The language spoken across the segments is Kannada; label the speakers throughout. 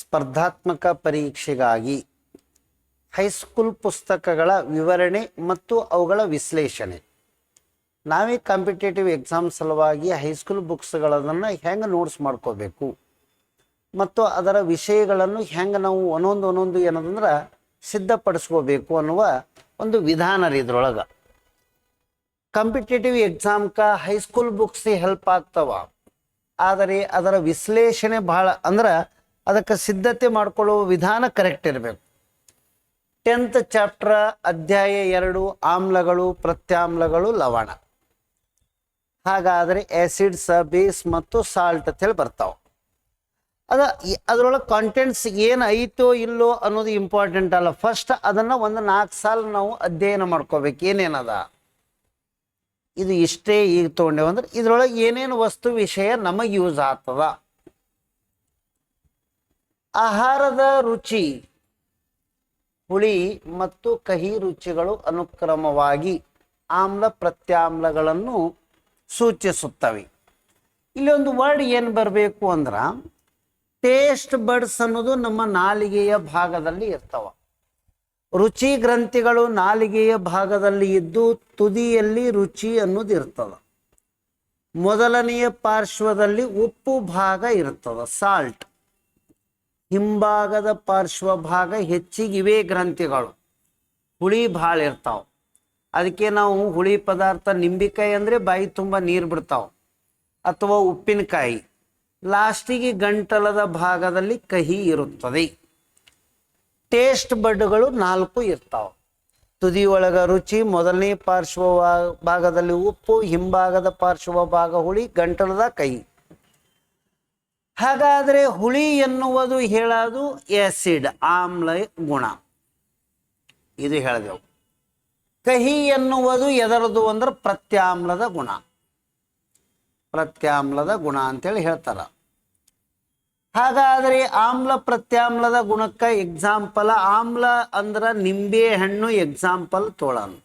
Speaker 1: ಸ್ಪರ್ಧಾತ್ಮಕ ಪರೀಕ್ಷೆಗಾಗಿ ಹೈಸ್ಕೂಲ್ ಪುಸ್ತಕಗಳ ವಿವರಣೆ ಮತ್ತು ಅವುಗಳ ವಿಶ್ಲೇಷಣೆ. ನಾವೇ ಕಾಂಪಿಟೇಟಿವ್ ಎಕ್ಸಾಮ್ ಸಲುವಾಗಿ ಹೈಸ್ಕೂಲ್ ಬುಕ್ಸ್ಗಳನ್ನು ಹೆಂಗೆ ನೋಟ್ಸ್ ಮಾಡ್ಕೋಬೇಕು? ಮತ್ತು ಅದರ ವಿಷಯಗಳನ್ನು ಹೆಂಗೆ ನಾವು ಒಂದೊಂದು ಒಂದೊಂದು ಏನದಂದ್ರೆ ಸಿದ್ಧಪಡಿಸ್ಕೋಬೇಕು ಅನ್ನುವ ಒಂದು ವಿಧಾನ ರೀ ಇದ್ರೊಳಗೆ. ಕಾಂಪಿಟೇಟಿವ್ ಎಕ್ಸಾಮ್ಕ ಹೈಸ್ಕೂಲ್ ಬುಕ್ಸ್ ಹೆಲ್ಪ್ ಆಗ್ತವ. ಆದರೆ ಅದರ ವಿಶ್ಲೇಷಣೆ ಭಾಳ ಅಂದ್ರೆ ಅದಕ್ಕೆ ಸಿದ್ಧತೆ ಮಾಡಿಕೊಳ್ಳುವ ವಿಧಾನ ಕರೆಕ್ಟ್ ಇರಬೇಕು. ಟೆಂತ್ ಚಾಪ್ಟರ್ ಅಧ್ಯಾಯ ಎರಡು, ಆಮ್ಲಗಳು, ಪ್ರತ್ಯಾಮ್ಲಗಳು, ಲವಣ. ಹಾಗಾದರೆ ಆ್ಯಸಿಡ್ಸ್ ಬೇಸ್ ಮತ್ತು ಸಾಲ್ಟ್ ಅಂತೇಳಿ ಬರ್ತಾವೆ. ಅದ ಅದರೊಳಗೆ ಕಾಂಟೆಂಟ್ಸ್ ಏನು ಐತೋ ಇಲ್ಲೋ ಅನ್ನೋದು ಇಂಪಾರ್ಟೆಂಟ್ ಅಲ್ಲ. ಫಸ್ಟ್ ಅದನ್ನು ಒಂದು ನಾಲ್ಕು ಸಾಲ ನಾವು ಅಧ್ಯಯನ ಮಾಡ್ಕೋಬೇಕು. ಏನೇನದ? ಇದು ಇಷ್ಟೇ ಈಗ ತೊಗೊಂಡೇವಂದ್ರೆ ಇದ್ರೊಳಗೆ ಏನೇನು ವಸ್ತು ವಿಷಯ ನಮಗೆ ಯೂಸ್ ಆಗ್ತದ? ಆಹಾರದ ರುಚಿ, ಹುಳಿ ಮತ್ತು ಕಹಿ ರುಚಿಗಳು ಅನುಕ್ರಮವಾಗಿ ಆಮ್ಲ ಪ್ರತ್ಯಾಮ್ಲಗಳನ್ನು ಸೂಚಿಸುತ್ತವೆ. ಇಲ್ಲಿ ಒಂದು ವರ್ಡ್ ಏನು ಬರಬೇಕು ಅಂದ್ರೆ ಟೇಸ್ಟ್ ಬಡ್ಸ್ ಅನ್ನೋದು ನಮ್ಮ ನಾಲಿಗೆಯ ಭಾಗದಲ್ಲಿ ಇರ್ತವ. ರುಚಿ ಗ್ರಂಥಿಗಳು ನಾಲಿಗೆಯ ಭಾಗದಲ್ಲಿ ಇದ್ದು ತುದಿಯಲ್ಲಿ ರುಚಿ ಅನ್ನೋದು ಇರ್ತದ. ಮೊದಲನೆಯ ಪಾರ್ಶ್ವದಲ್ಲಿ ಉಪ್ಪು ಭಾಗ ಇರ್ತದ ಸಾಲ್ಟ್ ಹಿಂಭಾಗದ ಪಾರ್ಶ್ವ ಭಾಗ ಹೆಚ್ಚಿಗೆ ಇವೇ ಗ್ರಂಥಿಗಳು. ಹುಳಿ ಭಾಳ ಇರ್ತಾವ. ಅದಕ್ಕೆ ನಾವು ಹುಳಿ ಪದಾರ್ಥ ನಿಂಬಿಕಾಯಿ ಅಂದರೆ ಬಾಯಿ ತುಂಬ ನೀರು ಬಿಡ್ತಾವ. ಅಥವಾ ಉಪ್ಪಿನಕಾಯಿ. ಲಾಸ್ಟಿಗೆ ಗಂಟಲದ ಭಾಗದಲ್ಲಿ ಕಹಿ ಇರುತ್ತದೆ. ಟೇಸ್ಟ್ ಬಡ್ಗಳು ನಾಲ್ಕು ಇರ್ತಾವ. ತುದಿ ಒಳಗ ರುಚಿ, ಮೊದಲನೇ ಪಾರ್ಶ್ವ ಭಾಗದಲ್ಲಿ ಉಪ್ಪು, ಹಿಂಭಾಗದ ಪಾರ್ಶ್ವ ಭಾಗ ಹುಳಿ, ಗಂಟಲದ ಕಹಿ. ಹಾಗಾದರೆ ಹುಳಿ ಎನ್ನುವುದು ಹೇಳೋದು ಎಸಿಡ್ ಆಮ್ಲ ಗುಣ. ಇದು ಹೇಳಿದೆವು. ಕಹಿ ಎನ್ನುವುದು ಎದರದು ಅಂದ್ರೆ ಪ್ರತ್ಯಾಮ್ಲದ ಗುಣ. ಪ್ರತ್ಯಾಮ್ಲದ ಗುಣ ಅಂತೇಳಿ ಹೇಳ್ತಾರ. ಹಾಗಾದರೆ ಆಮ್ಲ ಪ್ರತ್ಯಾಮ್ಲದ ಗುಣಕ್ಕೆ ಎಕ್ಸಾಂಪಲ್ ಆಮ್ಲ ಅಂದ್ರ ನಿಂಬೆ ಹಣ್ಣು ಎಕ್ಸಾಂಪಲ್ ತೋಳನ್.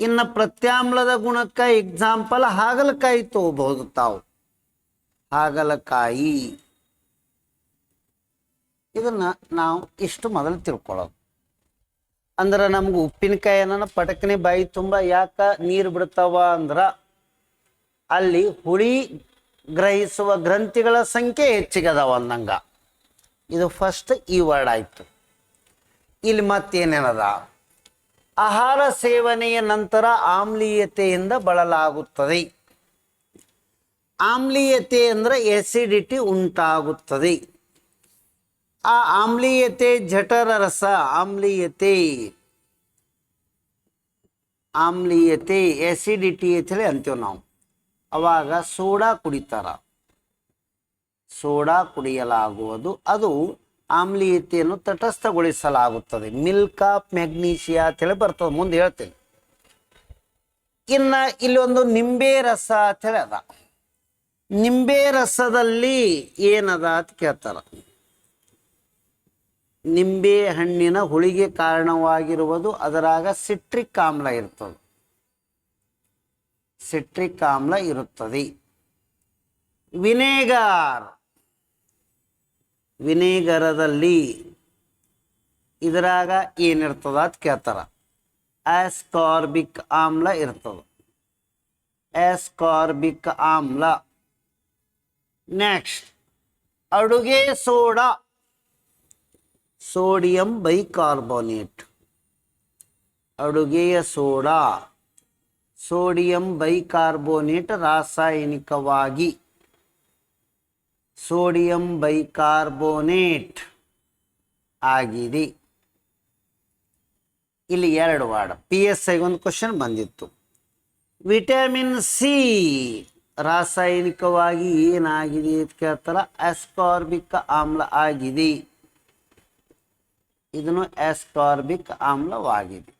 Speaker 1: ಇನ್ನು ಪ್ರತ್ಯಾಮ್ಲದ ಗುಣಕ್ಕೆ ಎಕ್ಸಾಂಪಲ್ ಹಾಗಲಕಾಯಿ ತಗೋಬಹುದು ತಾವು. ಹಾಗಲಕಾಯಿ ಇದನ್ನ ನಾವು ಇಷ್ಟು ಮೊದಲು ತಿಳ್ಕೊಳ್ಳೋದು. ಅಂದ್ರೆ ನಮ್ಗೆ ಉಪ್ಪಿನಕಾಯಿ ಏನಾನ ಪಟಕನೆ ಬಾಯಿ ತುಂಬ ಯಾಕ ನೀರು ಬಿಡ್ತಾವ ಅಂದ್ರ ಅಲ್ಲಿ ಹುಳಿ ಗ್ರಹಿಸುವ ಗ್ರಂಥಿಗಳ ಸಂಖ್ಯೆ ಹೆಚ್ಚಿಗದಾವ ಅಂದಂಗ. ಇದು ಫಸ್ಟ್ ಈ ವರ್ಡ್ ಆಯ್ತು. ಇಲ್ಲಿ ಮತ್ತೇನೇನದ? ಆಹಾರ ಸೇವನೆಯ ನಂತರ ಆಮ್ಲೀಯತೆಯಿಂದ ಬಳಲಾಗುತ್ತದೆ. ಆಮ್ಲೀಯತೆ ಅಂದ್ರೆ ಎಸಿಡಿಟಿ ಉಂಟಾಗುತ್ತದೆ. ಆ ಆಮ್ಲೀಯತೆ ಜಠರ ರಸ, ಆಮ್ಲೀಯತೆ ಆಮ್ಲೀಯತೆ ಎಸಿಡಿಟಿ ಅಂತೇಳಿ ಅಂತೀವಿ ನಾವು. ಅವಾಗ ಸೋಡಾ ಕುಡಿತಾರ. ಸೋಡಾ ಕುಡಿಯಲಾಗುವುದು. ಅದು ಆಮ್ಲೀಯತೆಯನ್ನು ತಟಸ್ಥಗೊಳಿಸಲಾಗುತ್ತದೆ. ಮಿಲ್ಕ್ ಆಫ್ ಮೆಗ್ನೀಷಿಯಾ ಅಂತೇಳಿ ಬರ್ತದೆ. ಮುಂದೆ ಹೇಳ್ತೇನೆ. ಇನ್ನು ಇಲ್ಲೊಂದು ನಿಂಬೆ ರಸ ಅಂತೇಳಿ ಅದ. ನಿಂಬೆ ರಸದಲ್ಲಿ ಏನದ ಅಂತ ಕೇಳ್ತಾರ. ನಿಂಬೆ ಹಣ್ಣಿನ ಹುಳಿಗೆ ಕಾರಣವಾಗಿರುವುದು ಅದರಾಗ ಸಿಟ್ರಿಕ್ ಆಮ್ಲ ಇರ್ತದೆ. ಸಿಟ್ರಿಕ್ ಆಮ್ಲ ಇರುತ್ತದೆ. ವಿನೇಗಾರ್. ವಿನೇಗರದಲ್ಲಿ ಇದರಾಗ ಏನಿರ್ತದ ಅಂತ ಕೇಳ್ತಾರ. ಆಸ್ಕಾರ್ಬಿಕ್ ಆಮ್ಲ ಇರ್ತದ. ಆಸ್ಕಾರ್ಬಿಕ್ ಆಮ್ಲ ನೆಕ್ಸ್ಟ್ ಅಡುಗೆ ಸೋಡಾ. Sodium bicarbonate. ಅಡುಗೆಯ ಸೋಡಾ. ಸೋಡಿಯಂ ಬೈಕಾರ್ಬೋನೇಟ್ ರಾಸಾಯನಿಕವಾಗಿ. ಸೋಡಿಯಂ ಬೈಕಾರ್ಬೋನೇಟ್ ಆಗಿದೆ. ಇಲ್ಲಿ ಎರಡು ವಾರ್ಡ್ ಪಿ ಎಸ್ ಐಗೊಂದು ಕ್ವಶನ್ ಬಂದಿತ್ತು. ವಿಟಮಿನ್ ಸಿ ರಾಸಾಯನಿಕವಾಗಿ ಏನಾಗಿದೆ ಅಂತ ಕೇಳ್ತಾರ ಆಸ್ಕಾರ್ಬಿಕ್ ಆಮ್ಲ ಆಗಿದೆ. ಇದನ್ನು ಆಸ್ಕಾರ್ಬಿಕ್ ಆಮ್ಲವಾಗಿದೆ.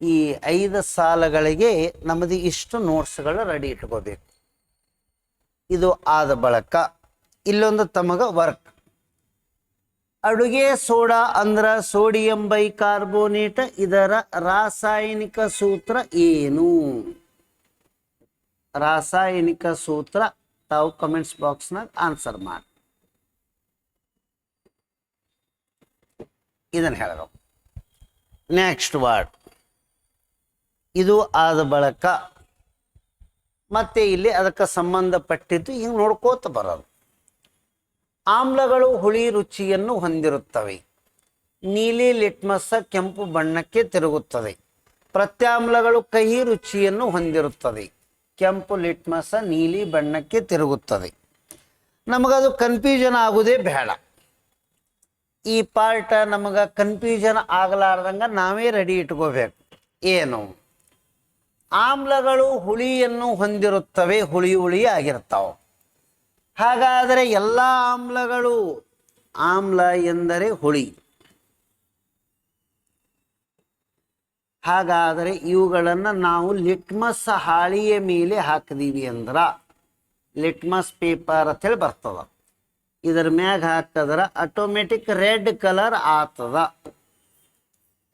Speaker 1: ಈ ಐದು ಸಾಲಗಳಿಗೆ ನಮ್ಮದು ಇಷ್ಟು ನೋಟ್ಸ್ಗಳು ರೆಡಿ ಇಟ್ಕೋಬೇಕು. ಇದು ಆದ ಬಳಕ, ಇಲ್ಲೊಂದು ತಮಗ ವರ್ಕ್ ಅಡುಗೆ ಸೋಡಾ ಅಂದ್ರ ಸೋಡಿಯಂ ಬೈಕಾರ್ಬೋನೇಟ್ ಇದರ ರಾಸಾಯನಿಕ ಸೂತ್ರ ಏನು? ರಾಸಾಯನಿಕ ಸೂತ್ರ ತಾವು ಕಮೆಂಟ್ಸ್ ಬಾಕ್ಸ್ನಾಗ ಆನ್ಸರ್ ಮಾಡಿ. ಇದನ್ನು ಹೇಳಬೇಕು ನೆಕ್ಸ್ಟ್ ವರ್ಡ್ ಇದು ಆದ ಬಳಕ ಮತ್ತೆ ಇಲ್ಲಿ ಅದಕ್ಕೆ ಸಂಬಂಧಪಟ್ಟಿದ್ದು ಹಿಂಗೆ ನೋಡ್ಕೋತ ಬರೋದು. ಆಮ್ಲಗಳು ಹುಳಿ ರುಚಿಯನ್ನು ಹೊಂದಿರುತ್ತವೆ. ನೀಲಿ ಲಿಟ್ಮಸ್ ಕೆಂಪು ಬಣ್ಣಕ್ಕೆ ತಿರುಗುತ್ತದೆ. ಪ್ರತ್ಯಾಮ್ಲಗಳು ಕಹಿ ರುಚಿಯನ್ನು ಹೊಂದಿರುತ್ತದೆ. ಕೆಂಪು ಲಿಟ್ಮಸ ನೀಲಿ ಬಣ್ಣಕ್ಕೆ ತಿರುಗುತ್ತದೆ. ನಮಗದು ಕನ್ಫ್ಯೂಷನ್ ಆಗುವುದೇ ಬೇಡ. ಈ ಪಾರ್ಟ್ ನಮಗೆ ಕನ್ಫ್ಯೂಷನ್ ಆಗಲಾರ್ದಂಗ ನಾವೇ ರೆಡಿ ಇಟ್ಕೋಬೇಕು. ಏನು? ಆಮ್ಲಗಳು ಹುಳಿಯನ್ನು ಹೊಂದಿರುತ್ತವೆ, ಹುಳಿ ಹುಳಿ ಆಗಿರ್ತಾವೆ ಹಾಗಾದರೆ ಎಲ್ಲ ಆಮ್ಲಗಳು, ಆಮ್ಲ ಎಂದರೆ ಹುಳಿ. ಹಾಗಾದರೆ ಇವುಗಳನ್ನು ನಾವು ಲಿಟ್ಮಸ್ ಹಾಳಿಯ ಮೇಲೆ ಹಾಕಿದೀವಿ ಅಂದ್ರೆ ಲಿಟ್ಮಸ್ ಪೇಪರ್ ಅಂತೇಳಿ ಬರ್ತದ. ಇದರ ಮ್ಯಾಗ ಹಾಕಿದ್ರೆ ಆಟೋಮೆಟಿಕ್ ರೆಡ್ ಕಲರ್ ಆತದ.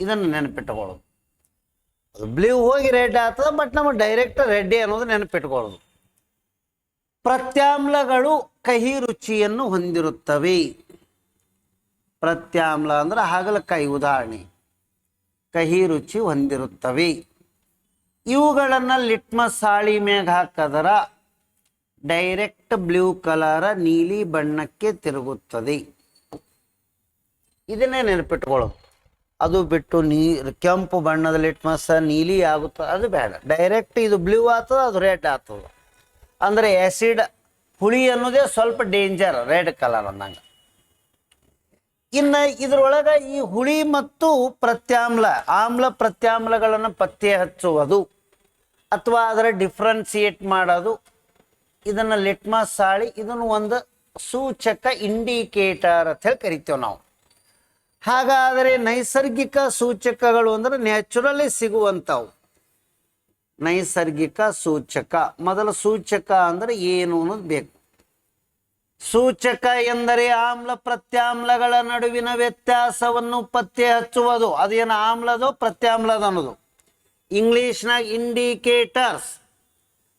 Speaker 1: ಇದನ್ನು ನೆನಪಿಟ್ಕೊಳ್ಳೋದು. ಅದು ಬ್ಲೂ ಹೋಗಿ ರೆಡ್ ಆಗ್ತದ ಬಟ್ ನಮಗೆ ಡೈರೆಕ್ಟ್ ರೆಡ್ ಅನ್ನೋದು ನೆನಪಿಟ್ಕೊಳ್ಳೋದು. ಪ್ರತ್ಯಾಮ್ಲಗಳು ಕಹಿ ರುಚಿಯನ್ನು ಹೊಂದಿರುತ್ತವೆ. ಪ್ರತ್ಯಾಮ್ಲ ಅಂದ್ರೆ ಹಾಗಲಕಾಯಿ ಉದಾಹರಣೆ. ಕಹಿ ರುಚಿ ಹೊಂದಿರುತ್ತವೆ. ಇವುಗಳನ್ನು ಲಿಟ್ಮಸ್ ಸಾಳಿ ಮ್ಯಾಗ ಹಾಕದರ ಡೈರೆಕ್ಟ್ ಬ್ಲೂ ಕಲರ ನೀಲಿ ಬಣ್ಣಕ್ಕೆ ತಿರುಗುತ್ತದೆ. ಇದನ್ನೇ ನೆನಪಿಟ್ಕೊಳ್ಳು. ಅದು ಬಿಟ್ಟು ನೀ, ಕೆಂಪು ಬಣ್ಣದ ಲಿಟ್ಮಸ್ ನೀಲಿ ಆಗುತ್ತದೆ ಅದು ಬೇಡ. ಡೈರೆಕ್ಟ್ ಇದು ಬ್ಲೂ ಆಗ್ತದ ಅದು ರೆಡ್ ಆಗ್ತದ ಅಂದರೆ ಆ್ಯಸಿಡ್ ಹುಳಿ ಅನ್ನೋದೇ ಸ್ವಲ್ಪ ಡೇಂಜರ್, ರೆಡ್ ಕಲರ್ ಅಂದಂಗೆ ಇನ್ನು ಇದರೊಳಗೆ ಈ ಹುಳಿ ಮತ್ತು ಪ್ರತ್ಯಾಮ್ಲ, ಆಮ್ಲ ಪ್ರತ್ಯಾಮ್ಲಗಳನ್ನು ಪತ್ತೆ ಹಚ್ಚುವುದು ಅಥವಾ ಅದರ ಡಿಫ್ರೆನ್ಸಿಯೇಟ್ ಮಾಡೋದು. ಇದನ್ನು ಲಿಟ್ಮಸ್ ಸಾಳಿ, ಇದನ್ನು ಒಂದು ಸೂಚಕ ಇಂಡಿಕೇಟರ್ ಅಂತ ಹೇಳಿ ಕರಿತೇವೆ ನಾವು. ಹಾಗಾದರೆ ನೈಸರ್ಗಿಕ ಸೂಚಕಗಳು ಅಂದ್ರೆ ನ್ಯಾಚುರಲಿ ಸಿಗುವಂಥವು. ನೈಸರ್ಗಿಕ ಸೂಚಕ, ಮೊದಲ ಸೂಚಕ ಅಂದ್ರೆ ಏನು ಅನ್ನೋದು ಬೇಕು. ಸೂಚಕ ಎಂದರೆ ಆಮ್ಲ ಪ್ರತ್ಯಾಮ್ಲಗಳ ನಡುವಿನ ವ್ಯತ್ಯಾಸವನ್ನು ಪತ್ತೆ ಹಚ್ಚುವುದು ಅದೇನು ಆಮ್ಲದೋ ಪ್ರತ್ಯಾಮ್ಲದ ಅನ್ನೋದು ಇಂಗ್ಲಿಷ್ನಾಗ ಇಂಡಿಕೇಟರ್ಸ್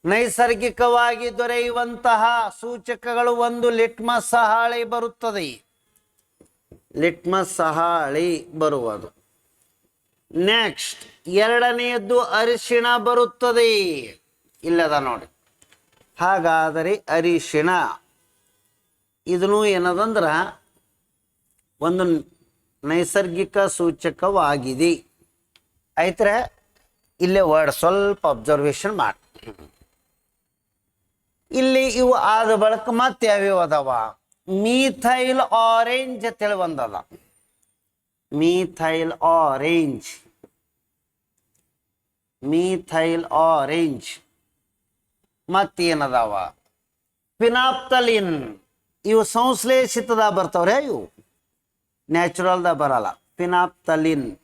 Speaker 1: ನೈಸರ್ಗಿಕವಾಗಿ ದೊರೆಯುವಂತಹ ಸೂಚಕಗಳು ಒಂದು ಲಿಟ್ಮಸ್ ಸಹಾಳಿ ಬರುತ್ತದೆ. ಲಿಟ್ಮಸ್ ಸಹಾಳಿ ಬರುವುದು. ನೆಕ್ಸ್ಟ್, ಎರಡನೆಯದ್ದು ಅರಿಶಿಣ ಬರುತ್ತದೆ. ಇಲ್ಲದ ನೋಡಿ. ಹಾಗಾದರೆ ಅರಿಶಿಣ. ಇದನ್ನು ಏನದಂದ್ರೆ ಒಂದು ನೈಸರ್ಗಿಕ ಸೂಚಕವಾಗಿದೆ. ಐತ್ರ, ಇಲ್ಲೇ ವರ್ಡ್ ಸ್ವಲ್ಪ ಅಬ್ಸರ್ವೇಷನ್ ಮಾಡಿ. ಇಲ್ಲಿ ಇವು ಆದ ಬಳಕ ಮತ್ತೆ ಯಾವ್ಯಾವ ಅದಾವ? ಮೀಥೈಲ್ ಆರೆಂಜ್ ಅಂತೇಳಿ ಒಂದದ. ಮೀಥೈಲ್ ಆರೆಂಜ್ ಮೀಥೈಲ್ ಆರೆಂಜ್ ಮತ್ತೇನದಾವ? ಫಿನಾಪ್ತಲಿನ್ ಇವು ಸಂಶ್ಲೇಷಿತದ ಬರ್ತವ್ರೆ, ಇವು. ನ್ಯಾಚುರಲ್ದ ಬರಲ್ಲ. ಪಿನಾಪ್ತಲಿನ್.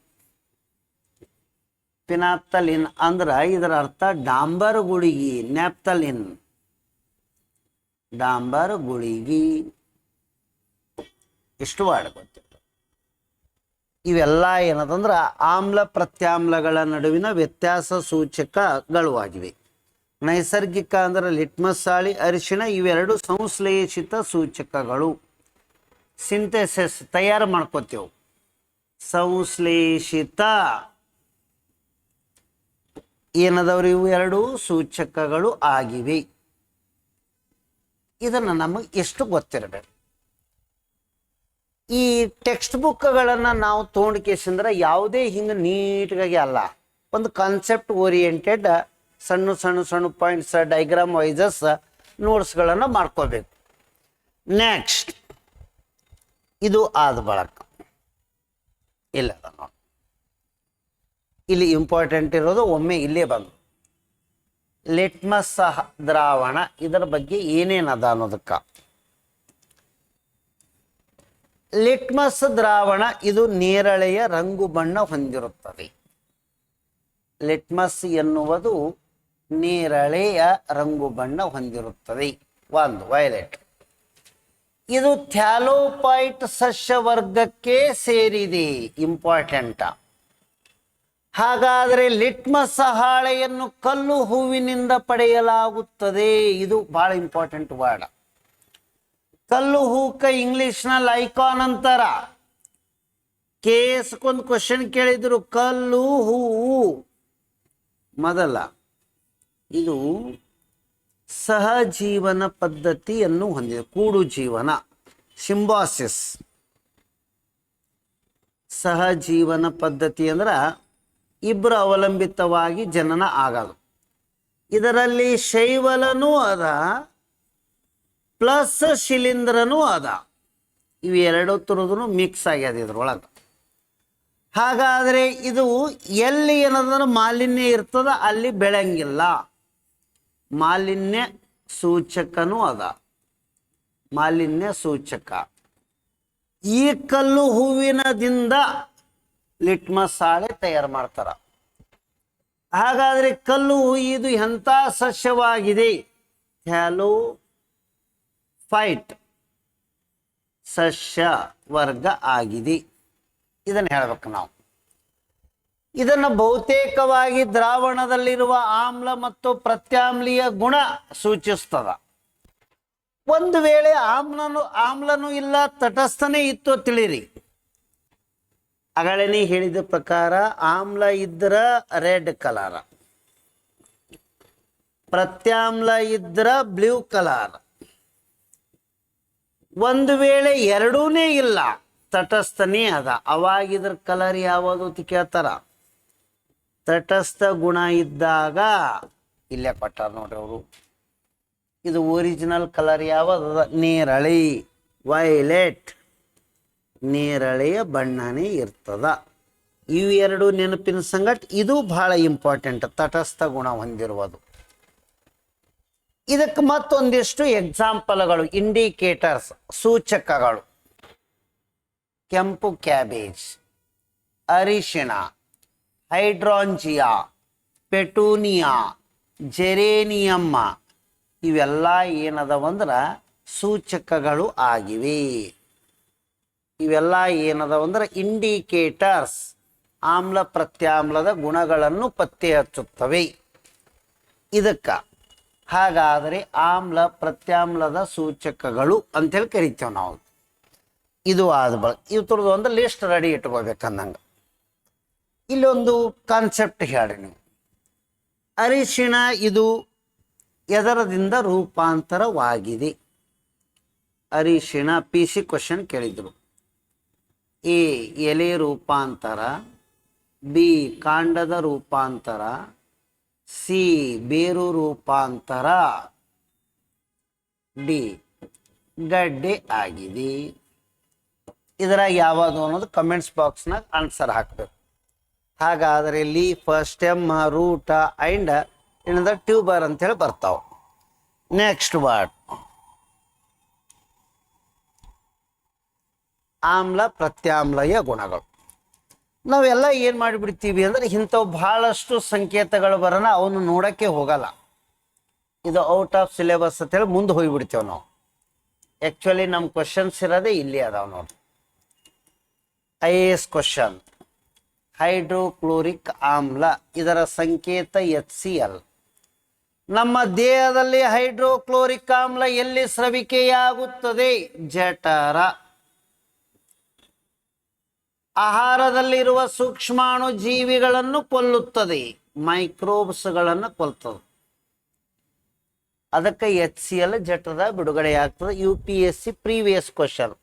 Speaker 1: ಪಿನಾಪ್ತಲಿನ್ ಅಂದ್ರ ಇದರ ಅರ್ಥ ಡಾಂಬರ್ ಗುಳಿಗಿ, ನ್ಯಾಪ್ತಲಿನ್. ಡಾಂಬರ್ ಗುಳಿಗಿ. ಇಷ್ಟು ವಾರ್ಡ್ ಇವೆಲ್ಲ ಏನದಂದ್ರ ಆಮ್ಲ ಪ್ರತ್ಯಾಮ್ಲಗಳ ನಡುವಿನ ವ್ಯತ್ಯಾಸ ಸೂಚಕಗಳು ಆಗಿವೆ. ನೈಸರ್ಗಿಕ ಅಂದರೆ ಲಿಟ್ಮಸ್ ಸಾಳಿ ಅರಿಶಿಣ ಇವೆರಡು ಸಂಶ್ಲೇಷಿತ ಸೂಚಕಗಳು. ಸಿಂಥೆಸಿಸ್ ತಯಾರು ಮಾಡ್ಕೋತೇವೆ. ಸಂಶ್ಲೇಷಿತ. ಏನದವ್ರು ಇವು ಎರಡು ಸೂಚಕಗಳು ಆಗಿವೆ. ಇದನ್ನು ನಮಗೆ ಎಷ್ಟು ಗೊತ್ತಿರಬೇಕು? ಈ ಟೆಕ್ಸ್ಟ್ ಬುಕ್ಗಳನ್ನು ನಾವು ತೊಗೊಂಡ್ಕೇಸಂದ್ರೆ ಯಾವುದೇ ಹಿಂಗೆ ನೀಟ್ಗಾಗಿ ಅಲ್ಲ. ಒಂದು ಕಾನ್ಸೆಪ್ಟ್ ಓರಿಯೆಂಟೆಡ್ ಸಣ್ಣ ಸಣ್ಣ ಸಣ್ಣ ಪಾಯಿಂಟ್ಸ್ ಡೈಗ್ರಾಮ್ ವೈಸಸ್ ನೋಟ್ಸ್ಗಳನ್ನು ಮಾಡ್ಕೋಬೇಕು. ನೆಕ್ಸ್ಟ್ ಇದು ಆದ ಬಳಕ. ಇಲ್ಲ ನೋಡಿ. ಇಲ್ಲಿ ಇಂಪಾರ್ಟೆಂಟ್ ಇರೋದು ಒಮ್ಮೆ ಇಲ್ಲೇ ಬಂದು. ಲಿಟ್ಮಸ್ ದ್ರಾವಣ, ಇದರ ಬಗ್ಗೆ ಏನೇನದ ಅನ್ನೋದಕ್ಕೆ. ಲಿಟ್ಮಸ್ ದ್ರಾವಣ, ಇದು ನೇರಳೆಯ ರಂಗು ಬಣ್ಣ ಹೊಂದಿರುತ್ತದೆ ಲಿಟ್ಮಸ್ ಎನ್ನುವುದು ನೇರಳೆಯ ರಂಗು ಬಣ್ಣ ಹೊಂದಿರುತ್ತದೆ. ಒಂದು, ವೈಲೆಟ್. ಇದು ಥ್ಯಾಲೋಪೈಟ್ ಸಸ್ಯ ವರ್ಗಕ್ಕೆ ಸೇರಿದೆ, ಇಂಪಾರ್ಟೆಂಟ. ಹಾಗಾದರೆ ಲಿಟ್ಮಸ್ ಹಾಳೆಯನ್ನು ಕಲ್ಲು ಹೂವಿನಿಂದ ಪಡೆಯಲಾಗುತ್ತದೆ. ಇದು ಬಹಳ ಇಂಪಾರ್ಟೆಂಟ್ ವರ್ಡ್. ಕಲ್ಲು ಹೂಕ ಇಂಗ್ಲಿಷ್ನಲ್ಲಿ ಲೈಕಾನ್ ಅಂತಾರ. ಕೇಸ್ಕೊಂದು ಕ್ವಶನ್ ಕೇಳಿದ್ರು, ಕಲ್ಲು ಹೂವು ಮೊದಲ. ಇದು ಸಹಜೀವನ ಪದ್ಧತಿಯನ್ನು ಹೊಂದಿದೆ. ಕೂಡು ಜೀವನ ಸಿಂಬಾಸಿಸ್ ಸಹಜೀವನ ಪದ್ಧತಿ ಅಂದ್ರೆ ಇಬ್ಬರು ಅವಲಂಬಿತವಾಗಿ ಜನನ ಆಗೋದು. ಇದರಲ್ಲಿ ಶೈವಲನೂ ಅದ, ಪ್ಲಸ್ ಶಿಲೀಂಧ್ರನೂ ಅದ. ಇವೆರಡು ತರದೂ ಮಿಕ್ಸ್ ಆಗ್ಯದ ಇದ್ರೊಳಗೆ. ಹಾಗಾದರೆ ಇದು ಎಲ್ಲಿ ಏನದನ್ನು ಮಾಲಿನ್ಯ ಇರ್ತದ, ಅಲ್ಲಿ ಬೆಳಂಗಿಲ್ಲ. ಮಾಲಿನ್ಯ ಸೂಚಕನೂ ಅದ. ಮಾಲಿನ್ಯ ಸೂಚಕ. ಈ ಕಲ್ಲು ಹೂವಿನದಿಂದ ಲಿಟ್ಮಸ್ ಹಾಳೆ ತಯಾರು ಮಾಡ್ತಾರ. ಹಾಗಾದ್ರೆ ಕಲ್ಲು ಇದು ಎಂಥ ಸಸ್ಯವಾಗಿದೆ? Halophyte. ಸಸ್ಯ ವರ್ಗ ಆಗಿದೆ. ಇದನ್ನು ಹೇಳ್ಬೇಕು ನಾವು. ಇದನ್ನು ಬಹುತೇಕವಾಗಿ ದ್ರಾವಣದಲ್ಲಿರುವ ಆಮ್ಲ ಮತ್ತು ಪ್ರತ್ಯಾಮ್ಲೀಯ ಗುಣ ಸೂಚಿಸ್ತದ. ಒಂದು ವೇಳೆ ಆಮ್ಲನು, ಆಮ್ಲನೂ ಇಲ್ಲ, ತಟಸ್ಥನೇ ಇತ್ತು ತಿಳಿರಿ. ಅಗಳನೆ ಹೇಳಿದ ಪ್ರಕಾರ ಆಮ್ಲ ಇದ್ರ ರೆಡ್ ಕಲರ್. ಪ್ರತ್ಯಾಮ್ಲ ಇದ್ರ ಬ್ಲೂ ಕಲರ್. ಒಂದು ವೇಳೆ ಎರಡೂನೇ ಇಲ್ಲ, ತಟಸ್ಥನೇ ಅದ. ಅವಾಗ ಇದ್ರ ಕಲರ್ ಯಾವುದು ಅಂತ ಕೇಳ್ತಾರ? ತಟಸ್ಥ ಗುಣ ಇದ್ದಾಗ, ಇಲ್ಲೇ ಕೊಟ್ಟಾರ ನೋಡ್ರಿ ಅವರು. ಇದು ಒರಿಜಿನಲ್ ಕಲರ್ ಅದ ನೇರಳಿ ವೈಲೆಟ್ ನೇರಳೆಯ ಬಣ್ಣನೇ ಇರ್ತದ. ಇವು ಎರಡು ನೆನಪಿನ ಸಂಗಟ್, ಇದು ಬಹಳ ಇಂಪಾರ್ಟೆಂಟ್ ತಟಸ್ಥ ಗುಣ ಹೊಂದಿರುವುದು. ಇದಕ್ಕೆ ಮತ್ತೊಂದಿಷ್ಟು ಎಕ್ಸಾಂಪಲ್ಗಳು ಇಂಡಿಕೇಟರ್ಸ್ ಸೂಚಕಗಳು. ಕೆಂಪು ಕ್ಯಾಬೇಜ್ ಅರಿಶಿಣ. ಹೈಡ್ರಾಂಜಿಯಾ, ಪೆಟೂನಿಯಾ, ಜೆರೇನಿಯಮ್ಮ ಇವೆಲ್ಲ ಏನದವಂದ್ರೆ ಸೂಚಕಗಳು ಆಗಿವೆ. ಇವೆಲ್ಲ ಏನದವಂದ್ರೆ ಇಂಡಿಕೇಟರ್ಸ್ ಆಮ್ಲ ಪ್ರತ್ಯಾಮ್ಲದ ಗುಣಗಳನ್ನು ಪತ್ತೆ ಹಚ್ಚುತ್ತವೆ. ಇದಕ್ಕೆ ಹಾಗಾದರೆ ಆಮ್ಲ ಪ್ರತ್ಯಾಮ್ಲದ ಸೂಚಕಗಳು ಅಂತೇಳಿ ಕರಿತೇವೆ ನಾವು. ಇದು ಆದ ಬಳ ಇವ್ರದ್ದು ಒಂದು ಲಿಸ್ಟ್ ರೆಡಿ ಇಟ್ಕೋಬೇಕಂದಂಗೆ. ಇಲ್ಲೊಂದು ಕಾನ್ಸೆಪ್ಟ್ ಹೇಳಿ ನೀವು. ಅರಿಶಿಣ ಇದು ಎದರದಿಂದ ರೂಪಾಂತರವಾಗಿದೆ. ಅರಿಶಿಣ ಪಿ ಸಿ ಕ್ವಶನ್ ಕೇಳಿದರು. ಎ, ಎಲೆ ರೂಪಾಂತರ, ಬಿ, ಕಾಂಡದ ರೂಪಾಂತರ, ಸಿ, ಬೇರು ರೂಪಾಂತರ. ಡಿ, ಗಡ್ಡೆ ಆಗಿದೆ. ಇದರ ಯಾವುದು ಅನ್ನೋದು ಕಮೆಂಟ್ಸ್ ಬಾಕ್ಸ್ನಾಗ ಆನ್ಸರ್ ಹಾಕಬೇಕು. ಹಾಗಾದರೆ ಲೀಫ್ ಸ್ಟೆಮ್ ರೂಟ ಆ್ಯಂಡ್ ಏನಂದ್ರೆ ಟ್ಯೂಬರ್ ಅಂತೇಳಿ ಬರ್ತಾವೆ. Next word. ಆಮ್ಲ ಪ್ರತ್ಯಾಮ್ಲಯ ಗುಣಗಳು. ನಾವೆಲ್ಲ ಏನು ಮಾಡಿಬಿಡ್ತೀವಿ ಅಂದ್ರೆ ಇಂಥವು ಭಾಳಷ್ಟು ಸಂಕೇತಗಳು ಬರೋಣ, ಅವನು ನೋಡೋಕ್ಕೆ ಹೋಗಲ್ಲ. ಇದು ಔಟ್ ಆಫ್ ಸಿಲೆಬಸ್ ಅಂತೇಳಿ ಮುಂದೆ ಹೋಗಿಬಿಡ್ತೇವೆ ನಾವು. ಆ್ಯಕ್ಚುಲಿ ನಮ್ಮ ಕ್ವಶನ್ಸ್ ಇರೋದೇ ಇಲ್ಲಿ ಅದಾವೆ ನೋಡಿ. I A S question hydrochloric ಆಮ್ಲ, ಇದರ ಸಂಕೇತ ಎಚ್ ಸಿ ಎಲ್ ನಮ್ಮ ದೇಹದಲ್ಲಿ ಹೈಡ್ರೋಕ್ಲೋರಿಕ್ ಆಮ್ಲ ಎಲ್ಲಿ ಸ್ರವಿಕೆಯಾಗುತ್ತದೆ? ಜಠರ. ಆಹಾರದಲ್ಲಿರುವ ಸೂಕ್ಷ್ಮಾಣು ಜೀವಿಗಳನ್ನು ಕೊಲ್ಲುತ್ತದೆ, ಮೈಕ್ರೋಬ್ಸ್ಗಳನ್ನು ಕೊಲ್ತದೆ. ಅದಕ್ಕೆ ಎಚ್ ಸಿ ಎಲ್ ಜಠರ ಬಿಡುಗಡೆ ಆಗ್ತದೆ U P S C previous question.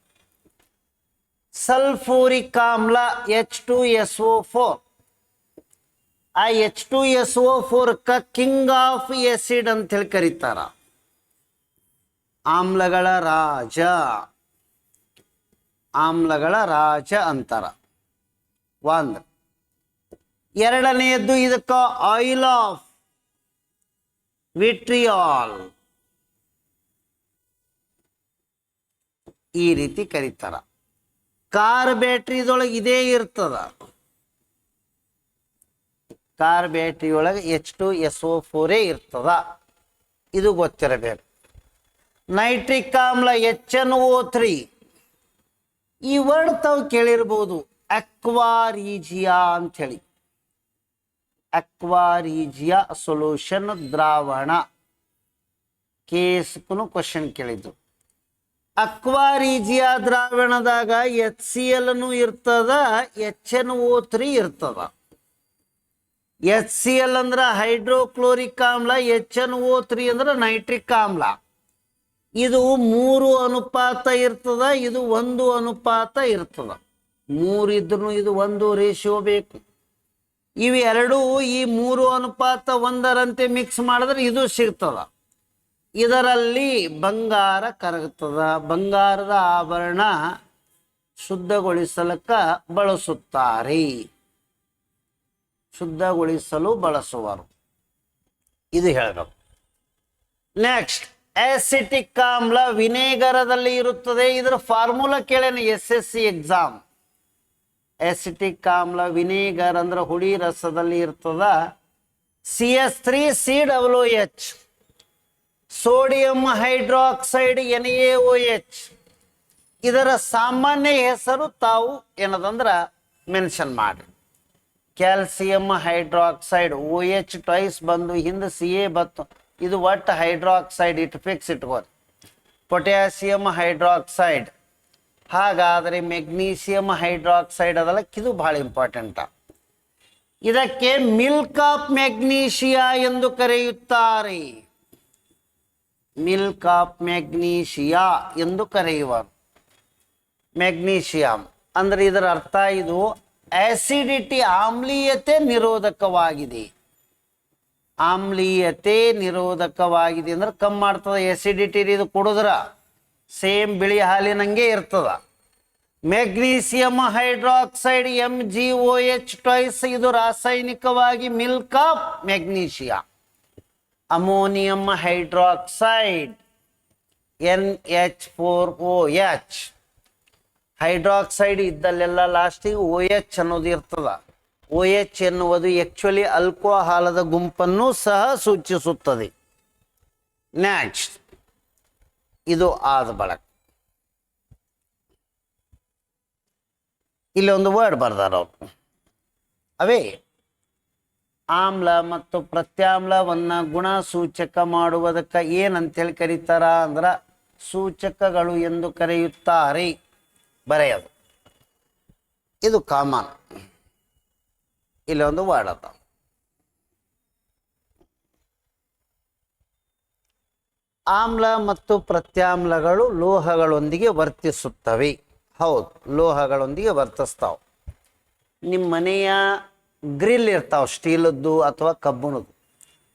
Speaker 1: Sulphuric ಆಮ್ಲ H two S O four ಆ H two S O four king of acid ಅಂತ ಹೇಳಿ ಕರೀತಾರ. ಆಮ್ಲಗಳ ರಾಜ. ಆಮ್ಲಗಳ ರಾಜ ಅಂತಾರ. ಒಂದು. ಎರಡನೆಯದ್ದು ಇದಕ್ಕ ಆಯಿಲ್ ಆಫ್ ವಿಟ್ರಿಯಾಲ್ ಈ ರೀತಿ ಕರೀತಾರ. ಕಾರ್ ಬ್ಯಾಟ್ರಿದೊಳಗೆ ಇದೇ ಇರ್ತದ. ಕಾರ್ ಬ್ಯಾಟ್ರಿ ಒಳಗೆ ಎಚ್ ಟು ಎಸ್ ಓ ಫೋರೇ ಇರ್ತದ. ಇದು ಗೊತ್ತಿರಬೇಕು. ನೈಟ್ರಿಕ್ ಆಮ್ಲ ಎಚ್ ಎನ್ ಓ ತ್ರೀ ಈ ವರ್ಡ್ ತಾವು ಕೇಳಿರ್ಬೋದು. ಅಕ್ವಾರೀಜಿಯಾ ಅಂಥೇಳಿ. ಅಕ್ವಾರೀಜಿಯಾ ಸೊಲ್ಯೂಷನ್ ದ್ರಾವಣ. ಕೇಸ್ಗೂ ಕ್ವಶನ್ ಕೇಳಿದ್ದು. ಅಕ್ವಾರೀಜಿಯಾ ದ್ರಾವಣದಾಗ ಎಚ್ ಸಿ ಎಲ್ನು ಇರ್ತದ, ಎಚ್ ಎನ್ ಓ ತ್ರೀ ಇರ್ತದ. ಎಚ್ ಸಿ ಎಲ್ ಅಂದ್ರೆ ಹೈಡ್ರೋಕ್ಲೋರಿಕ್ ಆಮ್ಲ, ಎಚ್ ಎನ್ ಓ ತ್ರೀ ಅಂದ್ರೆ ನೈಟ್ರಿಕ್ ಆಮ್ಲ. ಇದು ಮೂರು ಅನುಪಾತ ಇರ್ತದ, ಇದು ಒಂದು ಅನುಪಾತ ಇರ್ತದ. ಮೂರು ಇದ್ರೂ ಇದು ಒಂದು ರೇಷಿಯೋ ಬೇಕು. ಇವೆರಡೂ ಈ ಮೂರು ಅನುಪಾತ ಒಂದರಂತೆ ಮಿಕ್ಸ್ ಮಾಡಿದ್ರೆ ಇದು ಸಿಗ್ತದ. ಇದರಲ್ಲಿ ಬಂಗಾರ ಕರಗುತ್ತದ ಬಂಗಾರದ ಆಭರಣ ಶುದ್ಧಗೊಳಿಸಲಕ್ಕ ಬಳಸುತ್ತಾರೆ. ಶುದ್ಧಗೊಳಿಸಲು ಬಳಸುವರು. ಇದು ಹೇಳಬೇಕು. ನೆಕ್ಸ್ಟ್ ಆಸಿಟಿಕ್ ಆಮ್ಲ ವಿನೇಗರದಲ್ಲಿ ಇರುತ್ತದೆ. ಇದರ formula ಕೇಳೇನೆ S S C exam acetic ಆಮ್ಲ ವಿನೇಗರ್ ಅಂದ್ರೆ ಹುಳಿ ರಸದಲ್ಲಿ ಇರ್ತದ. C S three C W H sodium hydroxide N A O H. ಇದರ ಸಾಮಾನ್ಯ ಹೆಸರು ತಾವು ಏನದಂದ್ರ ಮೆನ್ಷನ್ ಮಾಡಿ calcium hydroxide O H twice ಬಂದು ಹಿಂದೆ ಸಿ ಎ ಬತ್ತು. ಇದು ಒಟ್ಟು hydroxide it fix ಇಟ್ಕೋರಿ. Potassium hydroxide. ಹಾಗಾದರೆ ಮೆಗ್ನೀಸಿಯಂ ಹೈಡ್ರಾಕ್ಸೈಡ್ ಅದಲ್ಲ ಇದು ಭಾಳ ಇಂಪಾರ್ಟೆಂಟ್. ಇದಕ್ಕೆ ಮಿಲ್ಕ್ ಆಫ್ ಮೆಗ್ನೀಷಿಯಾ ಎಂದು ಕರೆಯುತ್ತಾರೆ. ಮಿಲ್ಕ್ ಆಫ್ ಮ್ಯಾಗ್ನೀಷಿಯಾ ಎಂದು ಕರೆಯುವರು ಮ್ಯಾಗ್ನೀಷಿಯಂ ಅಂದರೆ ಇದರ ಅರ್ಥ ಇದು ಆಸಿಡಿಟಿ ಆಮ್ಲೀಯತೆ ನಿರೋಧಕವಾಗಿದೆ. ಆಮ್ಲೀಯತೆ ನಿರೋಧಕವಾಗಿದೆ ಅಂದ್ರೆ ಕಮ್ಮಿ ಮಾಡ್ತದ. ಎಸಿಡಿಟಿ ಇದು ಕುಡಿದ್ರ ಸೇಮ್ ಬಿಳಿ ಹಾಲಿನಂಗೆ ಇರ್ತದ. Magnesium hydroxide M G O H ಇದು ರಾಸಾಯನಿಕವಾಗಿ milk of magnesia ammonium hydroxide, N H four O H. Hydroxide ಇದ್ದಲ್ಲೆಲ್ಲ ಲಾಸ್ಟಿಗೆ ಓ ಎಚ್ ಅನ್ನೋದು ಇರ್ತದ. ಓ ಎಚ್ ಎನ್ನುವುದು ಆಕ್ಚುಲಿ ಅಲ್ಕೋಹಾಲದ ಗುಂಪನ್ನು ಸಹ ಸೂಚಿಸುತ್ತದೆ. ನೆಕ್ಸ್ಟ್ ಇದು ಆದ ಬಳಕ. ಇಲ್ಲಿ ಒಂದು ವರ್ಡ್ ಬರ್ದಾರ ಅವರು. ಅವೇ ಆಮ್ಲ ಮತ್ತು ಪ್ರತ್ಯಾಮ್ಲವನ್ನ ಗುಣ ಸೂಚಕ ಮಾಡುವುದಕ್ಕೆ ಏನಂತೇಳಿ ಕರೀತಾರ ಅಂದ್ರ ಸೂಚಕಗಳು ಎಂದು ಕರೆಯುತ್ತಾರೆ. ಬರೆಯೋದು. ಇದು ಕಾಮನ್. ಇಲ್ಲೊಂದು ವರ್ಡ್ ಅದ. ಆಮ್ಲ ಮತ್ತು ಪ್ರತ್ಯಾಮ್ಲಗಳು ಲೋಹಗಳೊಂದಿಗೆ ವರ್ತಿಸುತ್ತವೆ. ಹೌದು, ಲೋಹಗಳೊಂದಿಗೆ ವರ್ತಿಸ್ತಾವೆ. ನಿಮ್ಮ ಮನೆಯ ಗ್ರಿಲ್ ಇರ್ತಾವೆ, ಸ್ಟೀಲದ್ದು ಅಥವಾ ಕಬ್ಬಿಣದ್ದು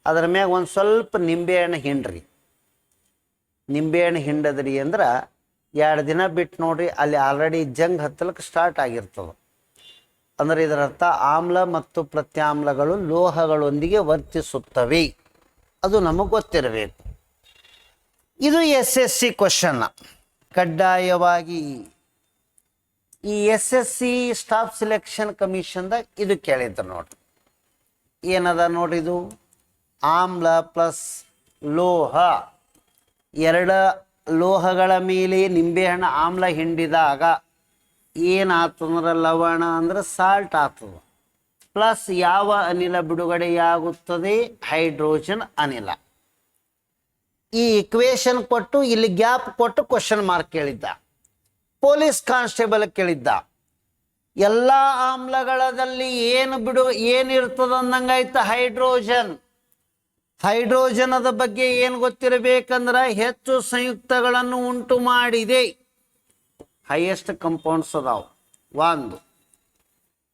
Speaker 1: ಅದ್ರ ಮ್ಯಾಗ ಒಂದು ಸ್ವಲ್ಪ ನಿಂಬೆಹಣ್ಣು ಹಿಂಡ್ರಿ. ನಿಂಬೆಹಣ್ಣು ಹಿಂಡದ್ರಿ ಅಂದ್ರೆ ಎರಡು ದಿನ ಬಿಟ್ಟು ನೋಡ್ರಿ, ಅಲ್ಲಿ ಆಲ್ರೆಡಿ ಜಂಗ್ ಹತ್ತಲಕ್ಕೆ ಸ್ಟಾರ್ಟ್ ಆಗಿರ್ತದೆ. ಅಂದ್ರೆ ಇದರ ಅರ್ಥ ಆಮ್ಲ ಮತ್ತು ಪ್ರತ್ಯಾಮ್ಲಗಳು ಲೋಹಗಳೊಂದಿಗೆ ವರ್ತಿಸುತ್ತವೆ. ಅದು ನಮಗೆ ಗೊತ್ತಿರಬೇಕು. ಇದು ಎಸ್ ಎಸ್ ಸಿ ಕ್ವಶನ್. ಕಡ್ಡಾಯವಾಗಿ ಈ S S C staff selection ಕಮಿಷನ್ದಾಗ ಇದು ಕೇಳಿದ್ರು ನೋಡ್ರಿ. ಏನದ ನೋಡ್ರಿ ಇದು? ಆಮ್ಲ ಪ್ಲಸ್ ಲೋಹ. ಎರಡ ಲೋಹಗಳ ಮೇಲೆ ನಿಂಬೆಹಣ್ಣು ಆಮ್ಲ ಹಿಂಡಿದಾಗ ಏನಾತಂದ್ರೆ ಲವಣ ಅಂದ್ರೆ ಸಾಲ್ಟ್ ಆಗ್ತದೆ ಪ್ಲಸ್ ಯಾವ ಅನಿಲ ಬಿಡುಗಡೆಯಾಗುತ್ತದೆ? ಹೈಡ್ರೋಜನ್ ಅನಿಲ. ಈ ಇಕ್ವೇಶನ್ ಕೊಟ್ಟು, ಇಲ್ಲಿ ಗ್ಯಾಪ್ ಕೊಟ್ಟು ಕ್ವಶನ್ ಮಾರ್ಕ್ ಕೇಳಿದ್ದ. ಪೊಲೀಸ್ ಕಾನ್ಸ್ಟೇಬಲ್ ಕೇಳಿದ್ದ. ಎಲ್ಲ ಆಮ್ಲಗಳಲ್ಲಿ ಏನು ಬಿಡು, ಏನಿರ್ತದ ಅಂದಂಗಾಯ್ತು ಹೈಡ್ರೋಜನ್. ಹೈಡ್ರೋಜನದ ಬಗ್ಗೆ ಏನು ಗೊತ್ತಿರಬೇಕಂದ್ರೆ ಹೆಚ್ಚು ಸಂಯುಕ್ತಗಳನ್ನು ಉಂಟು ಮಾಡಿದೆ. ಹೈಯೆಸ್ಟ್ ಕಂಪೌಂಡ್ಸ್ ಅದಾವು. ಒಂದು.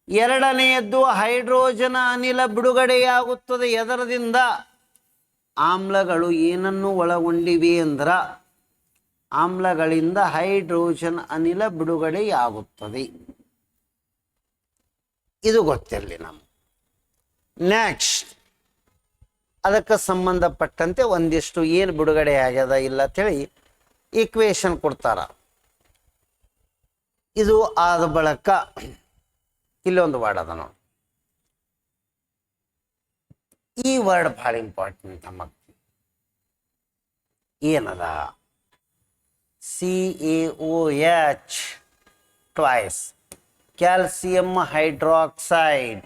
Speaker 1: ಎರಡನೆಯದ್ದು ಹೈಡ್ರೋಜನ್ ಅನಿಲ ಬಿಡುಗಡೆಯಾಗುತ್ತದೆ. ಎದರದಿಂದ? ಆಮ್ಲಗಳು ಏನನ್ನು ಒಳಗೊಂಡಿವೆ ಅಂದ್ರ ಆಮ್ಲಗಳಿಂದ ಹೈಡ್ರೋಜನ್ ಅನಿಲ ಬಿಡುಗಡೆಯಾಗುತ್ತದೆ. ಇದು ಗೊತ್ತಿರಲಿ ನಮ್ಮ ನೆಕ್ಸ್ಟ್ ಅದಕ್ಕೆ ಸಂಬಂಧಪಟ್ಟಂತೆ ಒಂದಿಷ್ಟು ಏನು ಬಿಡುಗಡೆ ಆಗ್ಯದ ಇಲ್ಲ ಅಂತೇಳಿ ಈಕ್ವೇಶನ್ ಕೊಡ್ತಾರ. ಇದು ಆದ ಬಳಕ ಇಲ್ಲೊಂದು ವರ್ಡ್ ಅದ ನೋಡಿ. ಈ ವರ್ಡ್ ಭಾಳ ಇಂಪಾರ್ಟೆಂಟ್ ನಮ್ಮ ಏನದ? O H calcium hydroxide. Hydroxide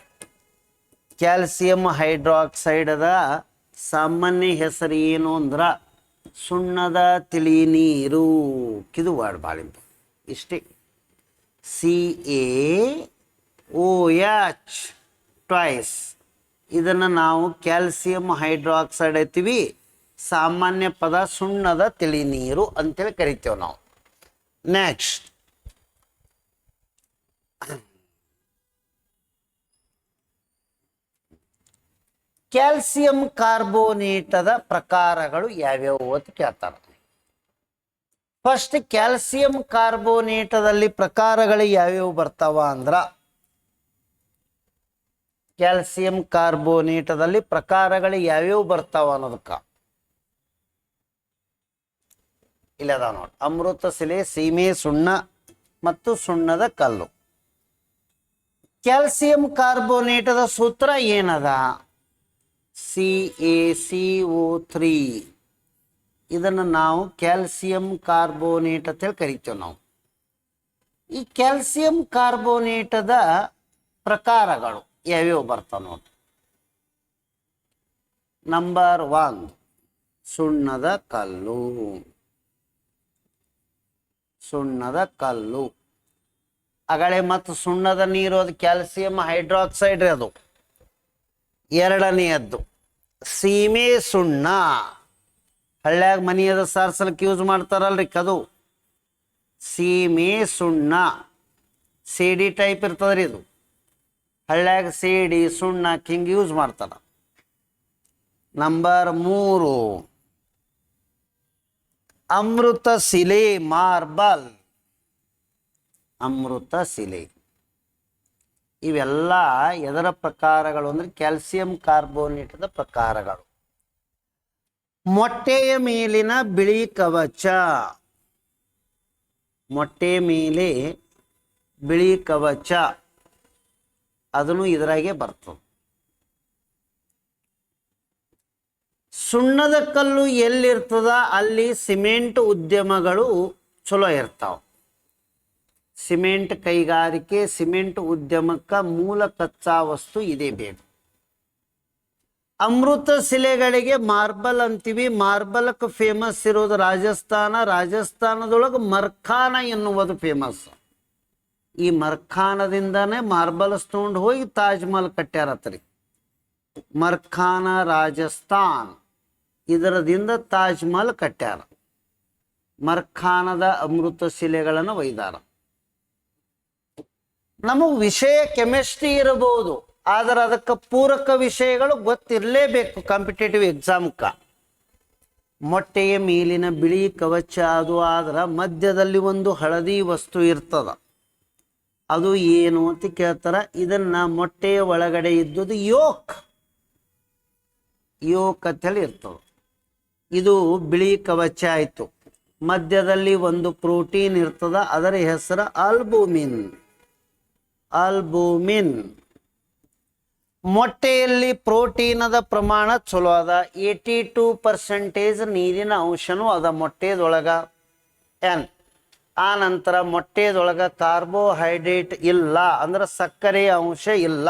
Speaker 1: calcium ಹೈಡ್ರಾಕ್ಸೈಡದ ಸಾಮಾನ್ಯ ಹೆಸರು ಏನು ಅಂದ್ರೆ ಸುಣ್ಣದ ತಿಳಿ ನೀರು ಇದು ವರ್ಡ್ ಭಾಳ ಇಂಪಾರ್ಟೆಂಟ್ ಇಷ್ಟೇ. C A O H twice ಇದನ್ನು ನಾವು ಕ್ಯಾಲ್ಸಿಯಂ ಹೈಡ್ರಾಕ್ಸೈಡ್ ಐತಿವಿ ಸಾಮಾನ್ಯ ಪದ ಸುಣ್ಣದ ತಿಳಿ ನೀರು ಅಂತೇಳಿ ಕರಿತೇವೆ ನಾವು. ನೆಕ್ಸ್ಟ್ ಕ್ಯಾಲ್ಸಿಯಂ ಕಾರ್ಬೋನೇಟದ ಪ್ರಕಾರಗಳು ಯಾವ್ಯಾವು ಅಂತ ಕೇಳ್ತಾರೆ. ಫಸ್ಟ್ ಕ್ಯಾಲ್ಸಿಯಂ ಕಾರ್ಬೋನೇಟದಲ್ಲಿ ಪ್ರಕಾರಗಳು ಯಾವ್ಯಾವು ಬರ್ತಾವ ಅಂದ್ರ ಕ್ಯಾಲ್ಸಿಯಂ ಕಾರ್ಬೋನೇಟದಲ್ಲಿ ಪ್ರಕಾರಗಳು ಯಾವ್ಯಾವು ಬರ್ತಾವ ಅನ್ನೋದಕ್ಕ. ಇಲ್ಲ ಅದಾವ ನೋಡಿ. ಅಮೃತ ಶಿಲೆ, ಸೀಮೆ, ಸುಣ್ಣ ಮತ್ತು ಸುಣ್ಣದ ಕಲ್ಲು. ಕ್ಯಾಲ್ಸಿಯಂ ಕಾರ್ಬೋನೇಟದ ಸೂತ್ರ ಏನದ? C A C O three. ಇದನ್ನು ನಾವು ಕ್ಯಾಲ್ಸಿಯಂ ಕಾರ್ಬೋನೇಟ್ ಅಂತೇಳಿ ಕರಿತೇವೆ ನಾವು. ಈ ಕ್ಯಾಲ್ಸಿಯಂ ಕಾರ್ಬೋನೇಟದ ಪ್ರಕಾರಗಳು ಯಾವ್ಯಾವ ಬರ್ತವೆ ನೋಡಿ. ನಂಬರ್ ಒನ್ ಸುಣ್ಣದ ಕಲ್ಲು. ಸುಣ್ಣದ ಕಲ್ಲು. ಅಗಳೆ ಮತ್ತು ಸುಣ್ಣದ ನೀರು ಅದು ಕ್ಯಾಲ್ಸಿಯಂ ಹೈಡ್ರಾಕ್ಸೈಡ್ ಅದು. ಎರಡನೆಯದ್ದು, ಸೀಮೆ ಸುಣ್ಣ. ಹಳ್ಳ್ಯಾಗ ಮನೆಯದ ಸಾರ್ಸಲಕ್ಕೆ ಯೂಸ್ ಮಾಡ್ತಾರಲ್ರಿ ಕದು. ಸೀಮೆ ಸುಣ್ಣ. ಸಿಡಿ ಟೈಪ್ ಇರ್ತದ್ರಿ ಇದು. ಹಳ್ಳ್ಯಾಗ ಸಿಡಿ ಸುಣ್ಣ ಕಿಂಗ್ ಯೂಸ್ ಮಾಡ್ತಾರ. ನಂಬರ್ ಮೂರು ಅಮೃತ ಶಿಲೆ ಮಾರ್ಬಲ್. ಅಮೃತ ಶಿಲೆ. ಇವೆಲ್ಲ ಎದರ ಪ್ರಕಾರಗಳು ಅಂದ್ರೆ ಕ್ಯಾಲ್ಸಿಯಂ ಕಾರ್ಬೋನೇಟದ ಪ್ರಕಾರಗಳು. ಮೊಟ್ಟೆಯ ಮೇಲಿನ ಬಿಳಿ ಕವಚ. ಮೊಟ್ಟೆ ಮೇಲೆ ಬಿಳಿ ಕವಚ. ಅದನ್ನು ಇದರಾಗೆ ಬರ್ತದೆ ಸುಣ್ಣದ ಕಲ್ಲು ಎಲ್ಲಿರ್ತದ? ಅಲ್ಲಿ ಸಿಮೆಂಟ್ ಉದ್ಯಮಗಳು ಚಲೋ ಇರ್ತಾವ. ಸಿಮೆಂಟ್ ಕೈಗಾರಿಕೆ, ಸಿಮೆಂಟ್ ಉದ್ಯಮಕ್ಕೆ ಮೂಲ ಕಚ್ಚಾ ವಸ್ತು ಇದೇ ಬೇಕು. ಅಮೃತ ಶಿಲೆಗಳಿಗೆ ಮಾರ್ಬಲ್ ಅಂತೀವಿ. ಮಾರ್ಬಲ್ಕ್ ಫೇಮಸ್ ಇರೋದು ರಾಜಸ್ಥಾನ. ರಾಜಸ್ಥಾನದೊಳಗೆ ಮರ್ಖಾನ ಎನ್ನುವುದು ಫೇಮಸ್ ಈ ಮರ್ಖಾನದಿಂದನೇ ಮಾರ್ಬಲ್ಸ್ ತೊಗೊಂಡು ಹೋಗಿ ತಾಜ್ ಮಹಲ್ ಕಟ್ಟ್ಯಾರತ್ರಿ ಮರ್ಖಾನ ರಾಜಸ್ಥಾನ್. ಇದರದಿಂದ ತಾಜ್ ಮಹಲ್ ಕಟ್ಟ್ಯಾರ. ಮರ್ಖಾನದ ಅಮೃತ ಶಿಲೆಗಳನ್ನು ಒಯ್ದಾರ. ನಮಗೆ ವಿಷಯ ಕೆಮಿಸ್ಟ್ರಿ ಇರಬಹುದು, ಆದ್ರೆ ಅದಕ್ಕೆ ಪೂರಕ ವಿಷಯಗಳು ಗೊತ್ತಿರಲೇಬೇಕು ಕಾಂಪಿಟೇಟಿವ್ ಎಕ್ಸಾಮ್ಕ. ಮೊಟ್ಟೆಯ ಮೇಲಿನ ಬಿಳಿ ಕವಚ ಅದು, ಆದ್ರೆ ಮಧ್ಯದಲ್ಲಿ ಒಂದು ಹಳದಿ ವಸ್ತು ಇರ್ತದ. ಅದು ಏನು ಅಂತ ಕೇಳ್ತಾರ, ಇದನ್ನ ಮೊಟ್ಟೆಯ ಒಳಗಡೆ ಇದ್ದದ್ದು ಯೋಕ್. ಯೋಕ್ ಅಂತೇಳಿ ಇರ್ತದೆ. ಇದು ಬಿಳಿ ಕವಚ ಆಯಿತು. ಮಧ್ಯದಲ್ಲಿ ಒಂದು ಪ್ರೋಟೀನ್ ಇರ್ತದ, ಅದರ ಹೆಸರು ಆಲ್ಬೂಮಿನ್. ಆಲ್ಬೂಮಿನ್. ಮೊಟ್ಟೆಯಲ್ಲಿ ಪ್ರೋಟೀನದ ಪ್ರಮಾಣ ಚಲೋ ಅದ. ಏಯ್ಟಿ ಟೂ ಪರ್ಸೆಂಟೇಜ್ ನೀರಿನ ಅಂಶನೂ ಅದ ಮೊಟ್ಟೆದೊಳಗ. ಎನ್? ಆ ನಂತರ ಮೊಟ್ಟೆದೊಳಗ ಕಾರ್ಬೋಹೈಡ್ರೇಟ್ ಇಲ್ಲ, ಅಂದ್ರೆ ಸಕ್ಕರೆ ಅಂಶ ಇಲ್ಲ.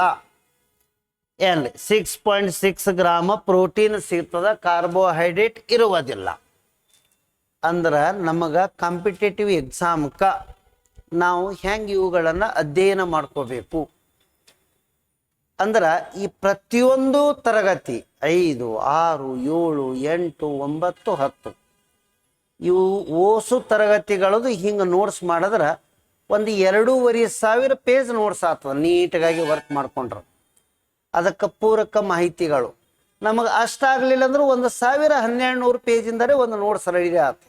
Speaker 1: N six point six gram protein ಸಿಗ್ತದ ಕಾರ್ಬೋಹೈಡ್ರೇಟ್ ಇರುವುದಿಲ್ಲ. ಅಂದ್ರೆ ನಮಗೆ ಕಾಂಪಿಟೇಟಿವ್ ಎಕ್ಸಾಮ್ಕ ನಾವು ಹೆಂಗೆ ಇವುಗಳನ್ನು ಅಧ್ಯಯನ ಮಾಡ್ಕೋಬೇಕು? ಅಂದ್ರೆ ಈ ಪ್ರತಿಯೊಂದು ತರಗತಿ, ಐದು, ಆರು, ಏಳು, ಎಂಟು, ಒಂಬತ್ತು, ಹತ್ತು, ಇವು ಓಸು ತರಗತಿಗಳದು ಹಿಂಗೆ ನೋಟ್ಸ್ ಮಾಡಿದ್ರೆ ಒಂದು ಎರಡೂವರೆ ಸಾವಿರ ಪೇಜ್ ನೋಟ್ಸ್ ಆಗ್ತದೆ ನೀಟಾಗಿ ವರ್ಕ್ ಮಾಡ್ಕೊಂಡ್ರೆ. ಅದಕ್ಕೆ ಪೂರಕ ಮಾಹಿತಿಗಳು. ನಮಗೆ ಅಷ್ಟಾಗಲಿಲ್ಲ ಅಂದ್ರೆ ಒಂದು ಸಾವಿರ ಹನ್ನೆರಡು ನೂರು ಪೇಜಿಂದರೆ ಒಂದು ನೋಡ್ ರೆಡಿ ಆತು.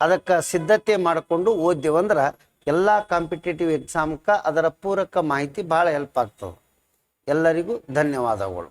Speaker 1: ಅದಕ್ಕೆ ಸಿದ್ಧತೆ ಮಾಡಿಕೊಂಡು ಓದ್ದೇವಂದ್ರೆ ಎಲ್ಲ ಕಾಂಪಿಟೇಟಿವ್ ಎಕ್ಸಾಮ್ಕ ಅದರ ಪೂರಕ ಮಾಹಿತಿ ಭಾಳ ಹೆಲ್ಪ್ ಆಗ್ತದೆ. ಎಲ್ಲರಿಗೂ ಧನ್ಯವಾದಗಳು.